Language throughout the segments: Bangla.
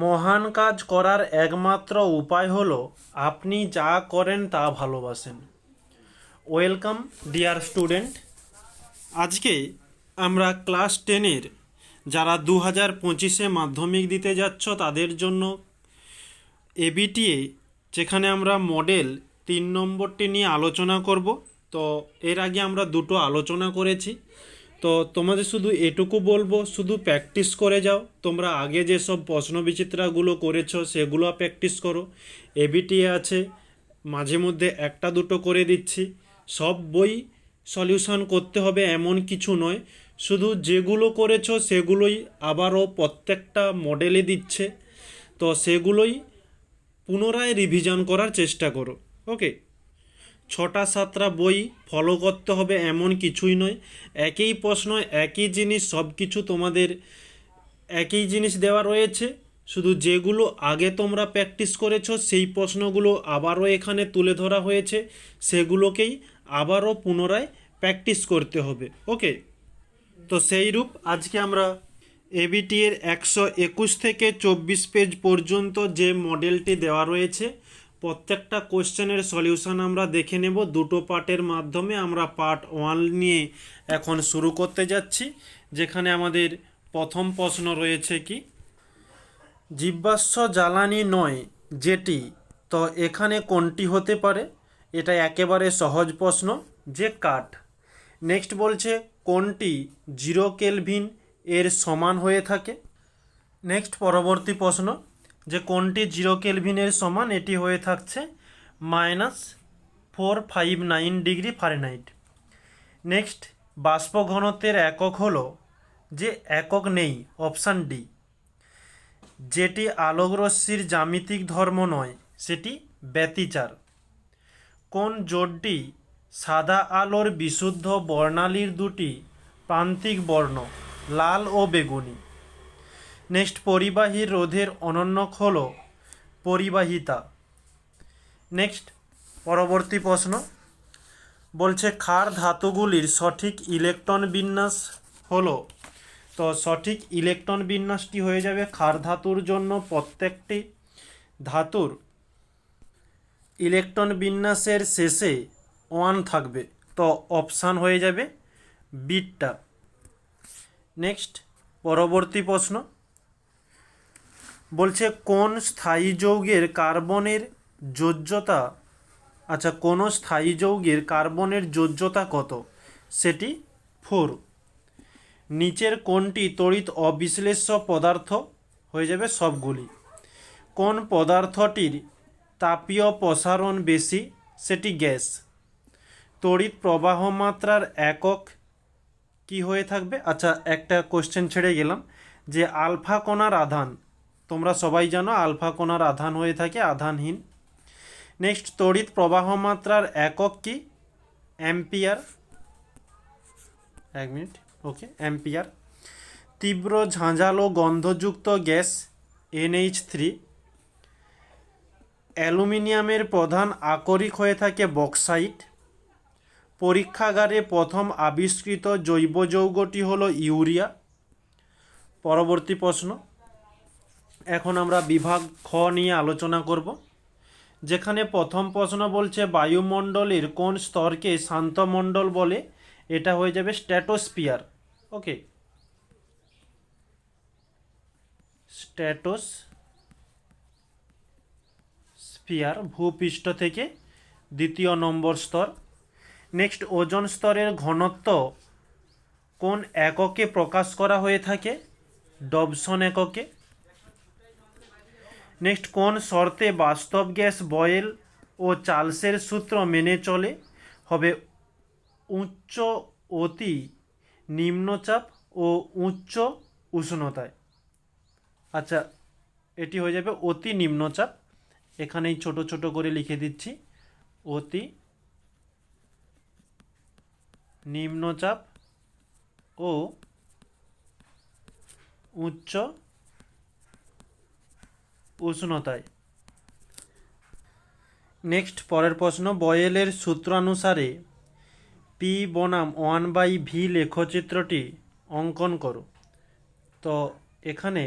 মহান কাজ করার একমাত্র উপায় হলো আপনি যা করেন তা ভালোবাসেন। Welcome, dear student. আজকে আমরা ক্লাস টেনের যারা দু হাজার পঁচিশে মাধ্যমিক দিতে যাচ্ছ তাদের জন্য এবিটিএ, যেখানে আমরা মডেল তিন নম্বরটি নিয়ে আলোচনা করব। তো এর আগে আমরা দুটো আলোচনা করেছি। তো তোমাদের শুধু এটুকু বলব, শুধু প্র্যাকটিস করে যাও। তোমরা আগে যেসব প্রশ্ন বিচিত্রাগুলো করেছ, সেগুলো প্র্যাকটিস করো। এবিটি আছে, মাঝে মধ্যে একটা দুটো করে দিচ্ছি। সব বই সলিউশন করতে হবে এমন কিছু নয়। শুধু যেগুলো করেছ, সেগুলোই আবারও প্রত্যেকটা মডেলে দিচ্ছে। তো সেগুলোই পুনরায় রিভিশন করার চেষ্টা করো। ওকে ছটা সাতটা বই ফলো করতে হবে এমন কিছুই নয়। একই প্রশ্ন, একই জিনিস সব কিছু তোমাদের একই জিনিস দেওয়া রয়েছে। শুধু যেগুলো আগে তোমরা প্র্যাকটিস করেছ, সেই প্রশ্নগুলো আবারও এখানে তুলে ধরা হয়েছে। সেগুলোকেই আবারও পুনরায় প্র্যাকটিস করতে হবে ওকে তো সেই রূপ আজকে আমরা এবিটি এর একশো একুশ থেকে চব্বিশ পেজ পর্যন্ত যে মডেলটি দেওয়া রয়েছে প্রত্যেকটা কোশ্চেনের সলিউশন আমরা দেখে নেব। দুটো পার্টের মাধ্যমে আমরা পার্ট ওয়ান নিয়ে এখন শুরু করতে যাচ্ছি, যেখানে আমাদের প্রথম প্রশ্ন রয়েছে কি? জীবাশ্ম জ্বালানি নয় যেটি তো এখানে কোনটি হতে পারে? এটা একেবারে সহজ প্রশ্ন, যে কাঠ। নেক্সট বলছে, কোনটি জিরো কেলভিন এর সমান হয়ে থাকে? নেক্সট পরবর্তী প্রশ্ন যে কোনটি জিরো কেলভিনের সমান, এটি হয়ে থাকছে minus four five nine degree Fahrenheit. Next, বাষ্প ঘনত্বের একক হলো যে একক নেই, অপশান ডি। যেটি আলোকরশ্মির জ্যামিতিক ধর্ম নয়, সেটি ব্যতিচার। কোন জোটটি সাদা আলোর বিশুদ্ধ বর্ণালীর দুটি প্রান্তিক বর্ণ, লাল ও বেগুনি? নেক্সট পরিবাহী রোধের অনন্যক হল পরিবাহিতা। নেক্সট, পরবর্তী প্রশ্ন। বলছে ক্ষার ধাতুগুলির সঠিক ইলেকট্রন বিন্যাস হলো। তো সঠিক ইলেকট্রন বিন্যাসটি হয়ে যাবে ক্ষার ধাতুর জন্য প্রত্যেকটি ধাতুর। ইলেকট্রন বিন্যাসের শেষে ওয়ান থাকবে, তো অপশান হয়ে যাবে বিটটা। নেক্সট, পরবর্তী প্রশ্ন। বলছে, কোন স্থায়ী যৌগের কার্বনের যোজ্যতা আচ্ছা কোন স্থায়ী যৌগের কার্বনের যোজ্যতা কত? সেটি ফোর। নিচের কোনটি তড়িৎ অবিশ্লেষ্য পদার্থ? হয়ে যাবে সবগুলি। কোন পদার্থটির তাপীয় প্রসারণ বেশি? সেটি গ্যাস। তড়িৎ প্রবাহ মাত্রার একক কি হয়ে থাকবে? আচ্ছা একটা কোশ্চেন ছেড়ে গেলাম যে আলফা কণার আধান তোমরা সবাই জানো, আলফা কণার আধান হয়ে থাকে আধানহীন। নেক্সট, তড়িৎ প্রবাহ মাত্রার একক কি? অ্যাম্পিয়ার। এক মিনিট, ওকে, অ্যাম্পিয়ার। তীব্র ঝাঁঝালো গন্ধযুক্ত গ্যাস, এনএইচ থ্রি। অ্যালুমিনিয়ামের প্রধান আকরিক হয়ে থাকে বক্সাইট। পরীক্ষাগারে প্রথম আবিষ্কৃত জৈব যৌগটি হলো ইউরিয়া। পরবর্তী প্রশ্ন। এখন আমরা বিভাগ খ নিয়ে আলোচনা করব, যেখানে প্রথম প্রশ্ন বলছে বায়ুমণ্ডলের কোন স্তরকে শান্তমণ্ডল বলে, এটা হয়ে যাবে স্ট্যাটোস্পিয়ার ওকে স্ট্যাটোস স্পিয়ার ভূপৃষ্ঠ থেকে দ্বিতীয় নম্বর স্তর। নেক্সট ওজন স্তরের ঘনত্ব কোন এককে প্রকাশ করা হয়ে থাকে? ডবসন এককে। নেক্সট কোন শর্তে বাস্তব গ্যাস বয়েল ও চার্লসের সূত্র মেনে চলে? হবে উচ্চ অতি নিম্নচাপ ও উচ্চ উষ্ণতায়। আচ্ছা এটি হয়ে যাবে অতি নিম্নচাপ। এখানেই ছোট ছোট করে লিখে দিচ্ছি। অতি নিম্নচাপ ও উচ্চ উষ্ণতায়। নেক্সট, পরের প্রশ্ন, বয়েলের সূত্রানুসারে পি বনাম ওয়ান বাই ভি লেখচিত্রটি অঙ্কন করো। তো এখানে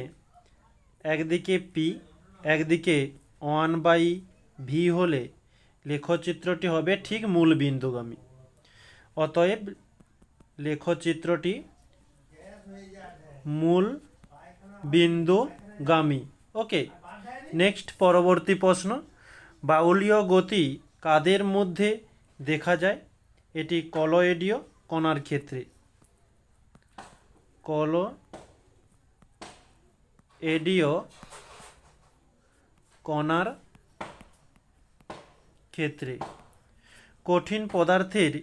একদিকে পি, একদিকে ওয়ান বাই ভি হলে লেখচিত্রটি হবে ঠিক মূল বিন্দুগামী। অতএব লেখচিত্রটি মূল বিন্দুগামী। ওকে নেক্সট পরবর্তী প্রশ্ন, বাউলীয় গতি কাদের মধ্যে দেখা যায়? এটি কলয়েডীয় কণার ক্ষেত্রে। কল এডীয় কণার ক্ষেত্রে কঠিন পদার্থের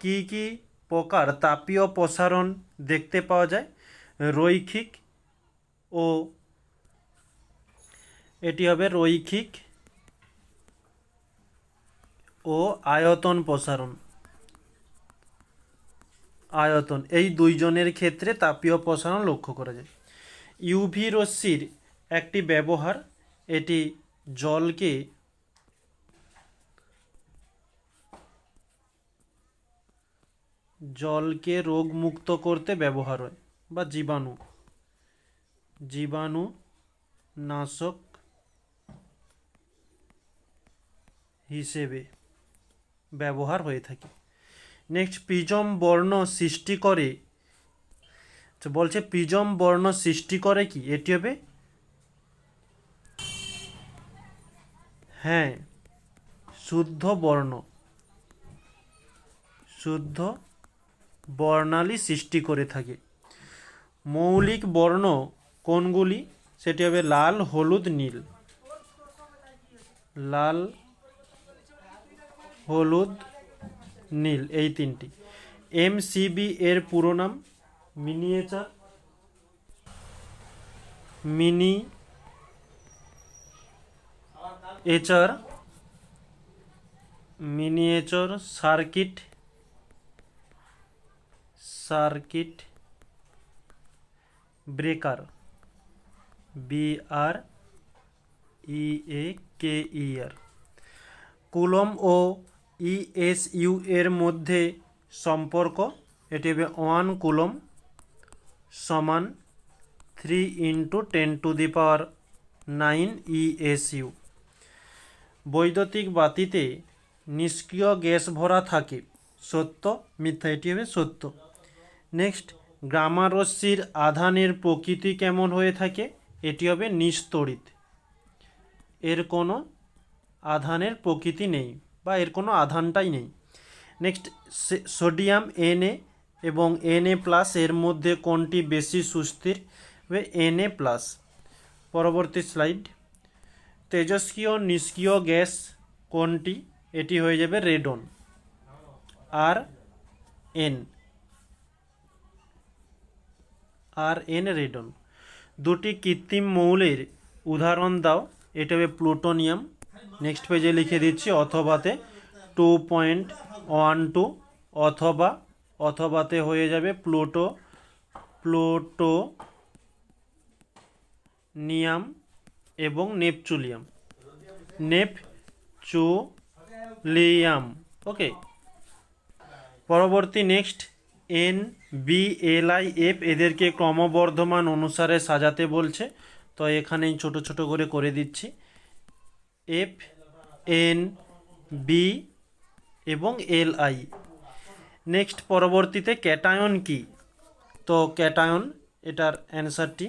কি কি প্রকার তাপীয় প্রসারণ দেখতে পাওয়া যায়? রৈখিক ও এটি হবে রৈখিক ও আয়তন প্রসারণ। আয়তন, এই দুইজনের ক্ষেত্রে তাপীয় প্রসারণ লক্ষ্য করা যায়। ইউভি রশ্মির একটি ব্যবহার, এটি জলকে জলকে রোগমুক্ত করতে ব্যবহার হয়, বা জীবাণু। জীবাণু নাশক হিসেবে ব্যবহার হয়ে থাকে। নেক্সট পিজম বর্ণ সৃষ্টি করে। বলছে পিজম বর্ণ সৃষ্টি করে কি? এটি হবে? হ্যাঁ শুদ্ধ বর্ণ। শুদ্ধ বর্ণালী সৃষ্টি করে থাকে। মৌলিক বর্ণ কোনগুলি? সেটি হবে লাল, হলুদ, নীল। লাল হলুদ, নীল, এই তিনটি। এমসিবি এর পুরো নাম, miniature, miniature, miniature circuit circuit breaker B R E A K E R. Coulomb O ESU এর মধ্যে সম্পর্ক, এটি হবে ওয়ান কুলম সমান three into ten to the power nine ESU বৈদ্যুতিক বাতিতে নিষ্ক্রিয় গ্যাস ভরা থাকে, সত্য, মিথ্যা, এটি হবে সত্য। নেক্সট গ্রামারস্যির আধানের প্রকৃতি কেমন হয়ে থাকে, এটি হবে নিস্তড়িত। এর কোনো আধানের প্রকৃতি নেই। বা এর কোনো আধানটাই নেই। নেক্সট সোডিয়াম এনএ এবং এনএ প্লাস এর মধ্যে কোনটি বেশি সুস্থির? এনএ প্লাস পরবর্তী স্লাইড তেজস্ক্রিয় নিষ্ক্রিয় গ্যাস কোনটি? এটি হয়ে যাবে radon. R N R N radon. দুটি কৃত্রিম মৌলের উদাহরণ দাও। এটা হবে প্লুটোনিয়াম নেক্সট পেজে লিখে দিচ্ছি, অথবাতে টু পয়েন্ট ওয়ান টু অথবা, অথবাতে হয়ে যাবে প্লুটো প্লুটো নিয়াম এবং নেপচুলিয়াম। নেপচুলিয়াম ওকে পরবর্তী next N B L I F এদেরকে ক্রমবর্ধমান অনুসারে সাজাতে বলছে। তো এখানেই ছোট ছোট করে করে দিচ্ছি। এফ এন বি এবং এল আই নেক্সট পরবর্তীতে ক্যাটায়ন কি? তো ক্যাটায়ন, এটার অ্যান্সারটি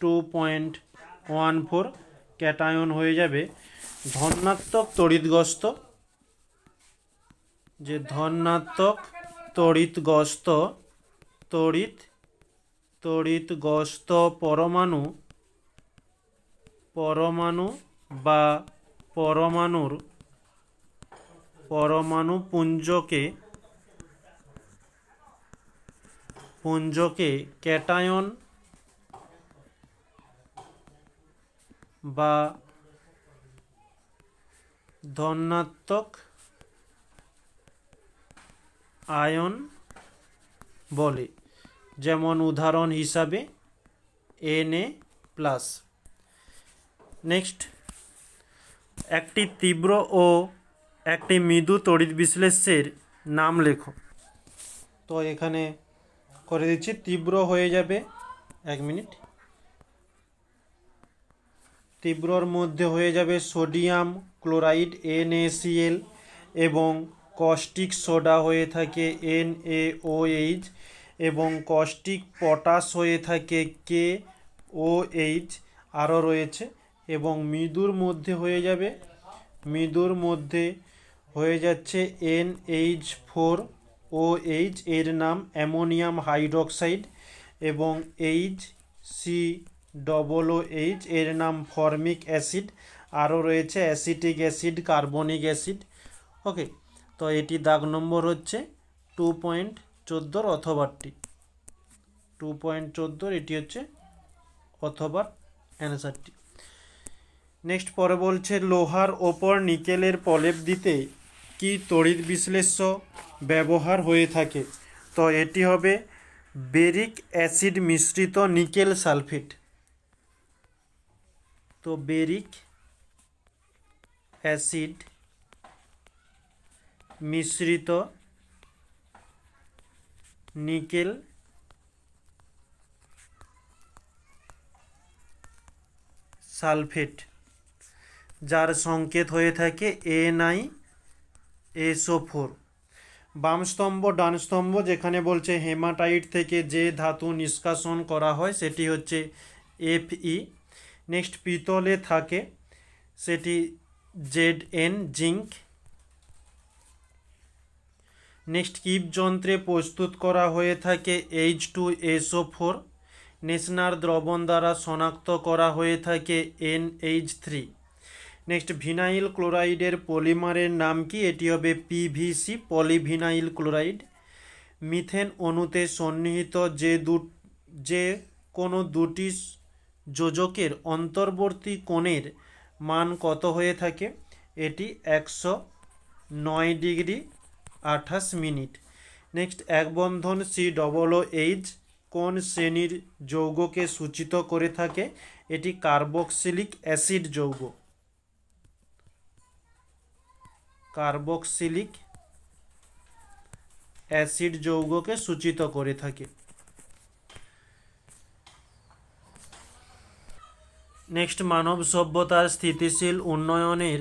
two point one four cation হয়ে যাবে ধনাত্মক তড়িৎগ্রস্ত যে ধনাত্মক তড়িৎগ্রস্ত তড়িৎ তড়িৎগ্রস্ত পরমাণু পরমাণু বা পরমাণুর পরমাণু পুঞ্জকে পুঞ্জকে ক্যাটায়ন বা ধনাত্মক আয়ন বলে। যেমন উদাহরণ হিসাবে এন এ প্লাস। নেক্সট। একটি তীব্র ও একটি মৃদু তড়িৎ বিশ্লেষের নাম লেখো। তো এখানে করে দিচ্ছি, তীব্র হয়ে যাবে, এক মিনিট। তীব্রর মধ্যে হয়ে যাবে সোডিয়াম ক্লোরাইড, এনএসিএল এবং কস্টিক সোডা হয়ে থাকে এনএওএইচ এবং কস্টিক পটাশ হয়ে থাকে কে ও এইচ আরও রয়েছে। এবং মৃদুর মধ্যে হয়ে যাবে। মৃদুর মধ্যে হয়ে যাচ্ছে N H four O H এর নাম অ্যামোনিয়াম হাইড্রক্সাইড এবং H C double O H এর নাম ফর্মিক অ্যাসিড। আরও রয়েছে acetic acid, carbonic acid. Okay, তো এটি দাগ নম্বর হচ্ছে টু পয়েন্ট চোদ্দোর অথবারটি টু পয়েন্ট চোদ্দোর এটি হচ্ছে অথবা অ্যান্সারটি। নেক্সট পরে বলছে, লোহার ওপর নিকেলের প্রলেপ দিতে কি তড়িৎ বিশ্লেষ্য ব্যবহার হয়ে থাকে? তো এটি হবে বেরিক অ্যাসিড মিশ্রিত নিকেল সালফেট। তো বেরিক অ্যাসিড মিশ্রিত নিকেল সালফেট। যার সংকেত হয়ে থাকে এনআই এসও ফোর বাম স্তম্ভ, ডান স্তম্ভ, যেখানে বলছে হেমাটাইট থেকে যে ধাতু নিষ্কাশন করা হয়, সেটি হচ্ছে এফই নেক্সট, পিতলে থাকে, সেটি Z N zinc next Kipp যন্ত্রে প্রস্তুত করা হয়ে থাকে H two SO four Nessler দ্রবণ দ্বারা শনাক্ত করা হয়ে থাকে N H three next, vinyl ক্লোরাইডের পলিমারের নাম কি? এটি হবে পিভিসি পলিভিনাইল ক্লোরাইড। মিথেন অণুতে সন্নিহিত যে দু যে কোনো দুটি যোজকের অন্তর্বর্তী কোণের মান কত হয়ে থাকে? এটি একশো নয় ডিগ্রি আঠাশ মিনিট। নেক্সট, এক বন্ধন সি ডবল ও এইচ কোন শ্রেণির যৌগকে সূচিত করে থাকে? এটি কার্বক্সিলিক অ্যাসিড যৌগ। কার্বক্সিলিক অ্যাসিড যৌগকে সূচিত করে থাকে। নেক্সট, মানব সভ্যতার স্থিতিশীল উন্নয়নের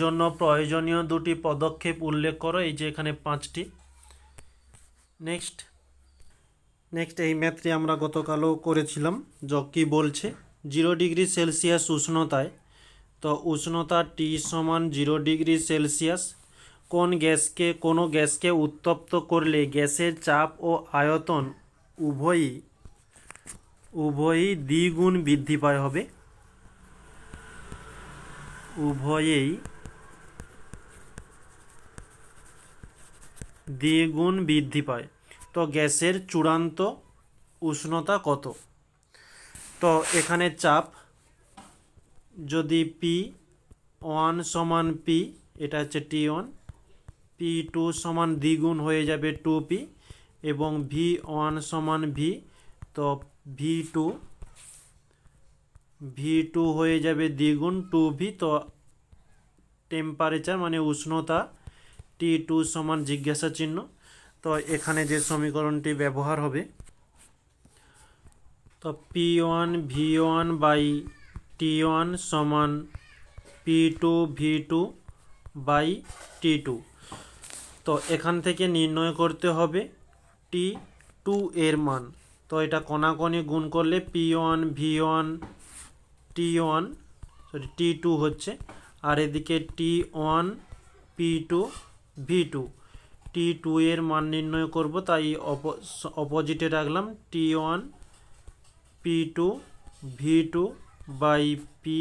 জন্য প্রয়োজনীয় দুটি পদক্ষেপ উল্লেখ করো, এই যে এখানে পাঁচটি। নেক্সট নেক্সট এই ম্যাথটি আমরা গতকালও করেছিলাম য কি বলছে, জিরো ডিগ্রি সেলসিয়াস উষ্ণতায় তো উষ্ণতা টি সমান জিরো ডিগ্রি সেলসিয়াস। কোন গ্যাসকে, কোনো গ্যাসকে উত্তপ্ত করলে গ্যাসের চাপ ও আয়তন উভয়ই উভয়ই দ্বিগুণ বৃদ্ধি পায় হবে? উভয়েই দ্বিগুণ বৃদ্ধি পায়। তো গ্যাসের চূড়ান্ত উষ্ণতা কত? তো এখানে চাপ যদি পি ওয়ান সমান পি এটা হচ্ছে টি ওয়ান পি টু সমান দ্বিগুণ হয়ে যাবে টু পি এবং ভি ওয়ান সমান ভি তো ভি টু ভি টু হয়ে যাবে দ্বিগুণ টু ভি তো টেম্পারেচার মানে উষ্ণতা টি টু সমান জিজ্ঞাসা চিহ্ন, তো এখানে যে সমীকরণটি ব্যবহার হবে, তো P one V one by T one সমান P two V two by T two তো এখান থেকে নির্ণয় করতে হবে টি টু এর মান। তো এটা কণাকণি গুণ করলে P one V one T one sorry T two হচ্ছে। আর এদিকে T one P two V two T two এর মান নির্ণয় করব, তাই অপোজিটে রাখলাম T one P two V two by P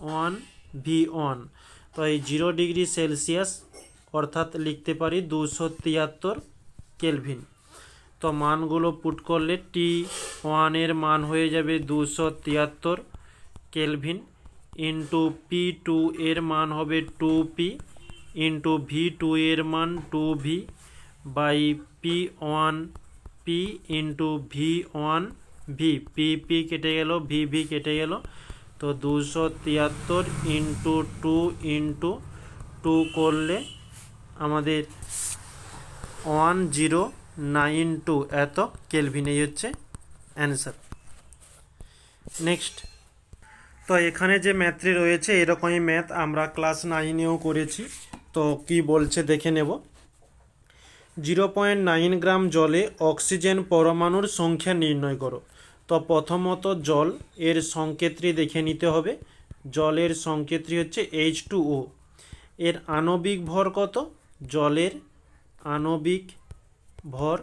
one V one. তো এই জিরো ডিগ্রি সেলসিয়াস অর্থাৎ লিখতে পারি দুশো তিয়াত্তর কেলভিন। তো মানগুলো পুট করলে টি ওয়ানের মান হয়ে যাবে দুশো তিয়াত্তর কেলভিন ইন্টু পি টু এর মান হবে two P into V two এর মান two V by P one P into V one V P P কেটে গেল ভি ভি কেটে গেল। তো দুশো তিয়াত্তর ইন্টু টু ইন্টু টু করলে আমাদের ওয়ান জিরো নাইন টু এত কেলভিন হচ্ছে অ্যান্সার নেক্সট তো এখানে যে ম্যাথটি রয়েছে, এরকমই ম্যাথ আমরা ক্লাস নাইনেও করেছি। তো কি বলছে দেখে নেব। জিরো পয়েন্ট নাইন গ্রাম জলে অক্সিজেন পরমাণুর সংখ্যা নির্ণয় করো। তো প্রথমত জল এর সংকেতটি দেখে নিতে হবে। জলের সংকেতটি হচ্ছে এইচ টু ও এর আণবিক ভর কত? জলের আণবিক ভর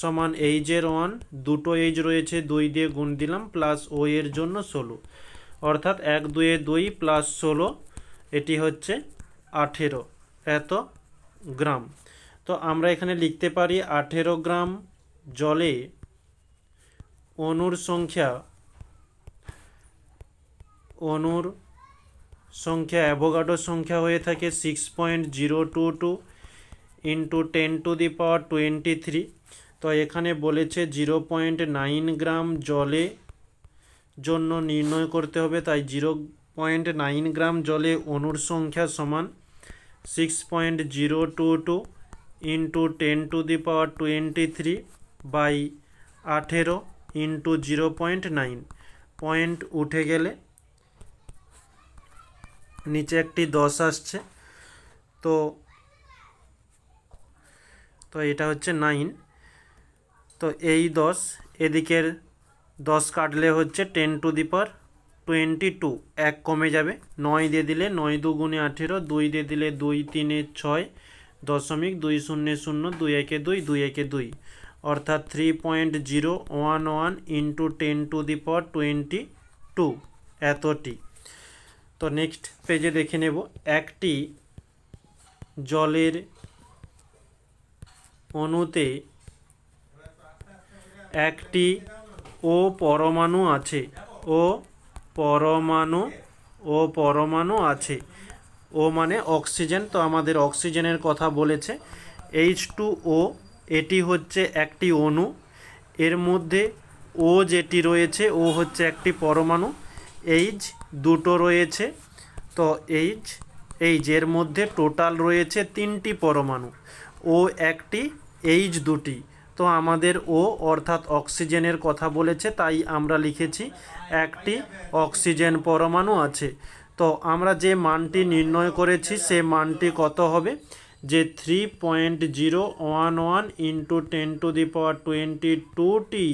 সমান এইচের ওয়ান দুটো এইচ রয়েছে, দুই দিয়ে গুণ দিলাম প্লাস ও এর জন্য ষোলো। অর্থাৎ এক, দুয়ে দুই প্লাস ষোলো, এটি হচ্ছে আঠেরো। এত গ্রাম। তো আমরা এখানে লিখতে পারি আঠেরো গ্রাম জলে অণুর সংখ্যা অণুর সংখ্যা অ্যাভোগাডোর সংখ্যা হয়ে থাকে six point zero two two into ten to the power twenty three তো এখানে বলেছে জিরো পয়েন্ট নাইন গ্রাম জলে জন্য নির্ণয় করতে হবে, তাই জিরো পয়েন্ট নাইন গ্রাম জলে অণুর সংখ্যা সমান six point zero two two into ten to the power twenty three by আঠেরো। Into zero point nine point উঠে গেলে নিচে একটি দশ আসছে। তো তো এটা হচ্ছে নাইন তো এই দশ, এদিকের দশ কাটলে হচ্ছে ten to the power twenty two এক কমে যাবে। নয় দিয়ে দিলে নয় দুগুণে আঠেরো, দুই দিয়ে দিলে দুই, তিনে ছয়, দশমিক দুই শূন্য শূন্য, দুই একে দুই দুই একে দুই। অর্থাৎ three point zero one one into ten to the power twenty two এতটি। তো নেক্সট পেজে দেখে নেব। একটি জলের অণুতে একটি ও পরমাণু আছে। ও পরমাণু ও পরমাণু আছে। ও মানে অক্সিজেন। তো আমাদের অক্সিজেনের কথা বলেছে। এইচ টু ও এটি হচ্ছে একটি অণু। এর মধ্যে ও যেটি রয়েছে ও হচ্ছে একটি পরমাণু। এইচ দুটো রয়েছে। তো এইচ এইচ এর মধ্যে টোটাল রয়েছে তিনটি পরমাণু। ও একটি এইচ দুটি। তো আমাদের ও অর্থাৎ অক্সিজেনের কথা বলেছে, তাই আমরা লিখেছি একটি অক্সিজেন পরমাণু আছে। তো আমরা যে মানটি নির্ণয় করেছি, সে মানটি কত হবে? যে three point zero one one into ten to the power twenty টুটি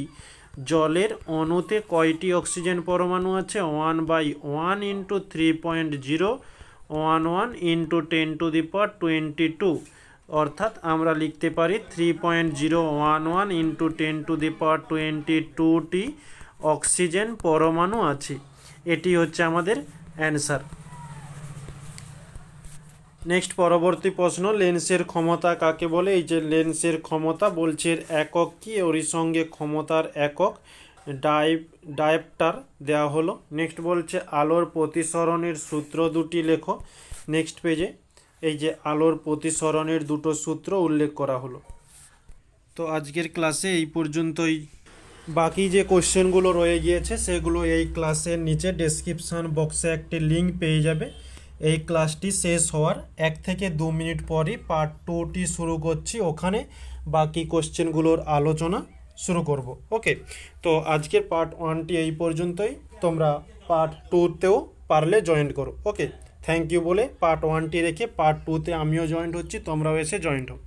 জলের অণুতে কয়টি অক্সিজেন পরমাণু আছে? One by one into three point zero one one into ten to the power twenty two অর্থাৎ আমরা লিখতে পারি three point zero one one into ten to the power twenty টুটি অক্সিজেন পরমাণু আছে। এটি হচ্ছে আমাদের অ্যান্সার নেক্সট পরবর্তী প্রশ্ন, লেন্সের ক্ষমতা কাকে বলে? এই যে লেন্সের ক্ষমতা বলছে একক কি? ওরই সঙ্গে ক্ষমতার একক ডাইভ ডায়েপ্টার দেওয়া হলো। নেক্সট বলছে, আলোর প্রতিসরণের সূত্র দুটি লেখো। নেক্সট পেজে এই যে আলোর প্রতিসরণের দুটো সূত্র উল্লেখ করা হলো। তো আজকের ক্লাসে এই পর্যন্তই। বাকি যে কোশ্চেনগুলো রয়ে গিয়েছে, সেগুলো এই ক্লাসের নিচে ডেসক্রিপশন বক্সে একটি লিঙ্ক পেয়ে যাবে। এই ক্লাসটি শেষ হওয়ার এক থেকে দু মিনিট পরই পার্ট টুটি শুরু করছি। ওখানে বাকি কোশ্চেনগুলোর আলোচনা শুরু করব। ওকে, তো আজকের পার্ট ওয়ানটি এই পর্যন্তই। তোমরা পার্ট টুতেও পারলে জয়েন করো। ওকে থ্যাংক ইউ বলে পার্ট ওয়ানটি রেখে পার্ট টুতে আমিও জয়েন্ট হচ্ছি, তোমরাও এসে জয়েন্ট হও।